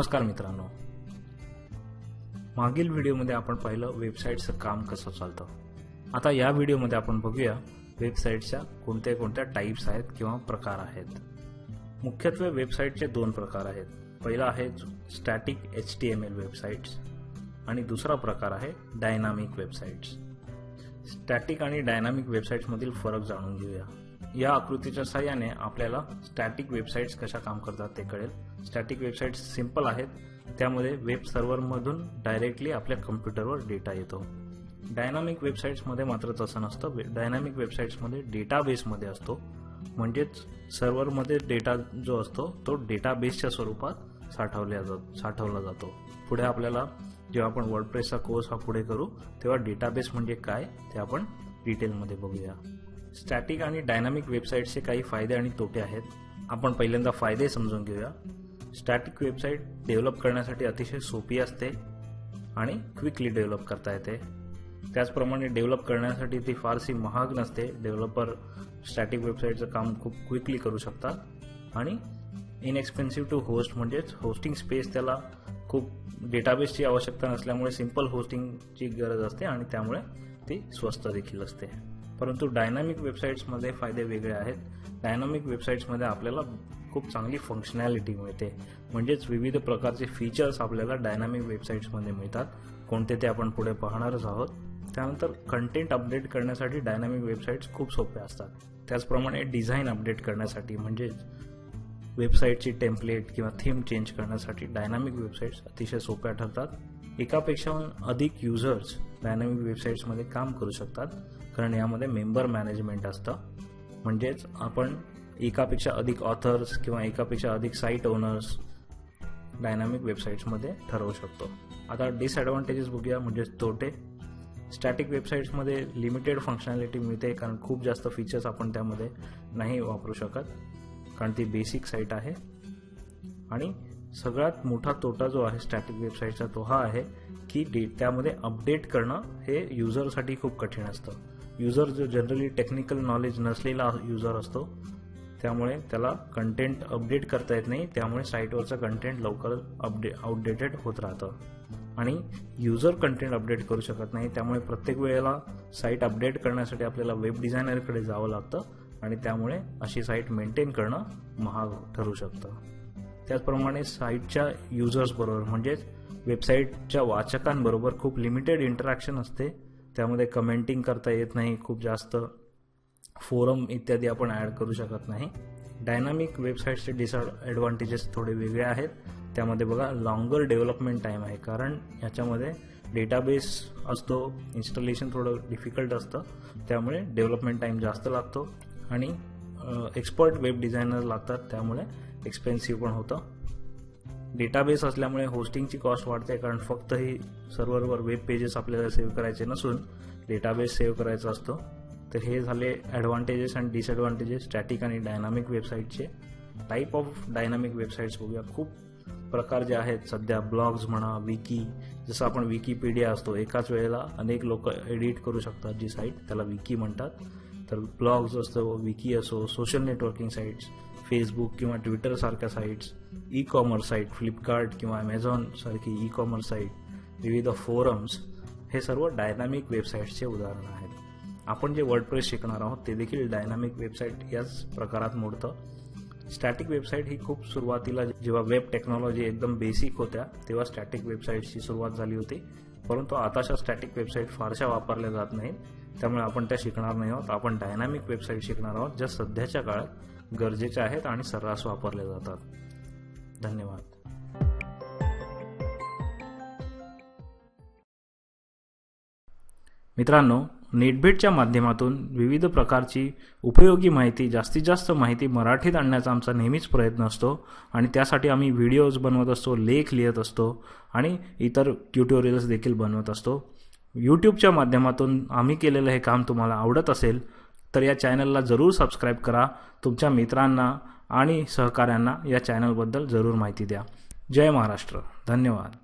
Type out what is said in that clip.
नमस्कार मित्रांनो. मागील व्हिडिओमध्ये आपण पाहिलं वेबसाईटचं काम कसं चालतं. आता या व्हिडिओमध्ये आपण बघूया वेबसाईटच्या कोणत्या कोणत्या टाईप्स आहेत किंवा प्रकार आहेत. मुख्यत्वे वेबसाईटचे दोन प्रकार आहेत. पहिला आहे static H T M L websites आणि दुसरा प्रकार आहे डायनामिक वेबसाईट्स स्टॅटिक आणि डायनामिक वेबसाईट्समधील फरक जाणून घेऊया. या आकृतीच्या साहाय्याने आपल्याला स्टॅटिक वेबसाईट्स कशा काम करतात ते कळेल. स्टॅटिक वेबसाईट्स सिंपल आहेत. त्यामध्ये वेब सर्व्हरमधून डायरेक्टली आपल्या कम्प्युटरवर डेटा येतो. डायनामिक वेबसाईट्समध्ये मात्र तसं नसतं. डायनामिक वेबसाईट्समध्ये डेटाबेसमध्ये असतो. म्हणजेच सर्व्हरमध्ये डेटा जो असतो तो डेटाबेसच्या स्वरूपात साठवल्या जात साठवला जातो. पुढे आपल्याला जेव्हा आपण वर्डप्रेसचा कोर्स हा पुढे करू तेव्हा डेटाबेस म्हणजे काय ते आपण डिटेलमध्ये बघूया. स्टॅटिक आणि डायनामिक वेबसाईटचे काही फायदे आणि तोटे आहेत. आपण पहिल्यांदा फायदे समजून घेऊया. स्टॅटिक वेबसाईट डेव्हलप करण्यासाठी अतिशय सोपी असते आणि क्विकली डेव्हलप करता येते. त्याचप्रमाणे डेव्हलप करण्यासाठी ती फारशी महाग नसते. डेव्हलपर स्टॅटिक वेबसाईटचं काम खूप क्विकली करू शकतात. आणि इनएक्सपेन्सिव्ह टू होस्ट म्हणजेच होस्टिंग स्पेस त्याला खूप डेटाबेसची आवश्यकता नसल्यामुळे सिंपल होस्टिंगची गरज असते आणि त्यामुळे ती स्वस्त देखील असते. परंतु डायनामिक वेबसाईट्समध्ये फायदे वेगळे आहेत. डायनामिक वेबसाईट्समध्ये आपल्याला खूप चांगली फंक्शनॅलिटी मिळते. म्हणजेच विविध प्रकारचे फीचर्स आपल्याला डायनामिक वेबसाईट्समध्ये मिळतात. कोणते ते आपण पुढे पाहणारच आहोत. त्यानंतर कंटेंट अपडेट करण्यासाठी डायनामिक वेबसाईट्स खूप सोप्या असतात. त्याचप्रमाणे डिझाईन अपडेट करण्यासाठी म्हणजेच वेबसाईटची टेम्पलेट किंवा थीम चेंज करण्यासाठी डायनामिक वेबसाईट्स अतिशय सोप्या ठरतात. एकापेक्षा अधिक युजर्स डायनामिक वेबसाईट्समध्ये काम करू शकतात. कारण यामध्ये मेंबर मॅनेजमेंट असतं. म्हणजेच आपण एकापेक्षा अधिक ऑथर्स किंवा एकापेक्षा अधिक साईट ओनर्स डायनामिक वेबसाईट्समध्ये ठरवू शकतो. आता डिसॲडव्हान्टेजेस बघूया म्हणजेच तोटे. स्टॅटिक वेबसाईट्समध्ये लिमिटेड फंक्शनॅलिटी मिळते कारण खूप जास्त फीचर्स आपण त्यामध्ये नाही वापरू शकत. कारण ती बेसिक साईट आहे. आणि सगळ्यात मोठा तोटा जो आहे स्टॅटिक वेबसाईटचा तो हा आहे की डे त्यामध्ये अपडेट करणं हे युजरसाठी खूप कठीण असतं. युजर जो जनरली टेक्निकल नॉलेज नसलेला युजर असतो त्यामुळे त्याला कंटेंट अपडेट करता येत नाही. त्यामुळे साईटवरचं कंटेंट लवकर अपडे आउटडेटेड होत राहतं. आणि युजर कंटेंट अपडेट करू शकत नाही. त्यामुळे प्रत्येक वेळेला साईट अपडेट करण्यासाठी आपल्याला वेब डिझायनरकडे जावं लागतं आणि त्यामुळे अशी साईट मेंटेन करणं महाग ठरू शकतं. त्याचप्रमाणे साईटच्या युजर्सबरोबर म्हणजेच वेबसाईटच्या वाचकांबरोबर खूप लिमिटेड इंटरॅक्शन असते. त्यामध्ये कमेंटिंग करता येत नाही खूप जास्त फोरम इत्यादी आपण ॲड करू शकत नाही. डायनामिक वेबसाईटचे डिसएडव्हान्टेजेस थोडे वेगळे आहेत. त्यामध्ये बघा लॉंगर डेव्हलपमेंट टाईम आहे. कारण याच्यामध्ये डेटाबेस असतो इन्स्टॉलेशन थोडं डिफिकल्ट असतं. त्यामुळे डेव्हलपमेंट टाईम जास्त लागतो. आणि एक्सपर्ट वेब डिझायनर लागतात. त्यामुळे एक्सपेन्सिव्ह पण होतं. डेटाबेस असल्यामुळे होस्टिंगची कॉस्ट वाढते कारण फक्त ही सर्व्हरवर वेब पेजेस आपल्याला सेव्ह करायचे नसून डेटाबेस सेव्ह करायचा असतो. तर हे झाले ॲडव्हान्टेजेस अँड डिसएडव्हान्टेजेस स्टॅटिक आणि डायनामिक वेबसाईटचे टाईप ऑफ डायनामिक वेबसाईट्स बघूया. खूप प्रकार जे आहेत सध्या ब्लॉग्स म्हणा विकी जसं आपण विकीपीडिया असतो एकाच वेळेला अनेक लोक एडिट करू शकतात जी साईट त्याला विकी म्हणतात. तर ब्लॉग्स असतो विकी असो सोशल नेटवर्किंग साईट्स फेसबुक किंवा ट्विटरसारख्या sites e commerce site Flipkart किंवा ॲमेझॉनसारखी ई कॉमर्स साईट विविध फोरम्स हे सर्व डायनामिक वेबसाईट्सचे उदाहरण आहेत. आपण जे वर्डप्रेस शिकणार आहोत ते देखील डायनामिक वेबसाईट याच प्रकारात मोडतं. स्टॅटिक वेबसाईट ही खूप सुरुवातीला जेव्हा वेब टेक्नॉलॉजी एकदम बेसिक होत्या तेव्हा स्टॅटिक वेबसाईटची सुरुवात झाली होती. परंतु आताच्या स्टॅटिक वेबसाईट फारशा वापरल्या जात नाहीत. त्यामुळे आपण त्या शिकणार नाही आहोत. आपण डायनामिक वेबसाईट शिकणार आहोत. ज्या सध्याच्या काळात गरजेच्या आहेत आणि सर्रास वापरल्या जातात. धन्यवाद. मित्रांनो नेटबेटच्या माध्यमातून विविध प्रकारची उपयोगी माहिती जास्तीत जास्त माहिती मराठीत आणण्याचा आमचा नेहमीच प्रयत्न असतो आणि त्यासाठी आम्ही व्हिडिओज बनवत असतो लेख लिहित असतो आणि इतर ट्युटोरियल्स देखील बनवत असतो. यूट्यूबच्या माध्यमातून आम्ही केलेलं हे काम तुम्हाला आवडत असेल तर या चॅनलला जरूर सबस्क्राईब करा. तुमच्या मित्रांना आणि सहकाऱ्यांना या चॅनलबद्दल जरूर माहिती द्या. जय महाराष्ट्र. धन्यवाद.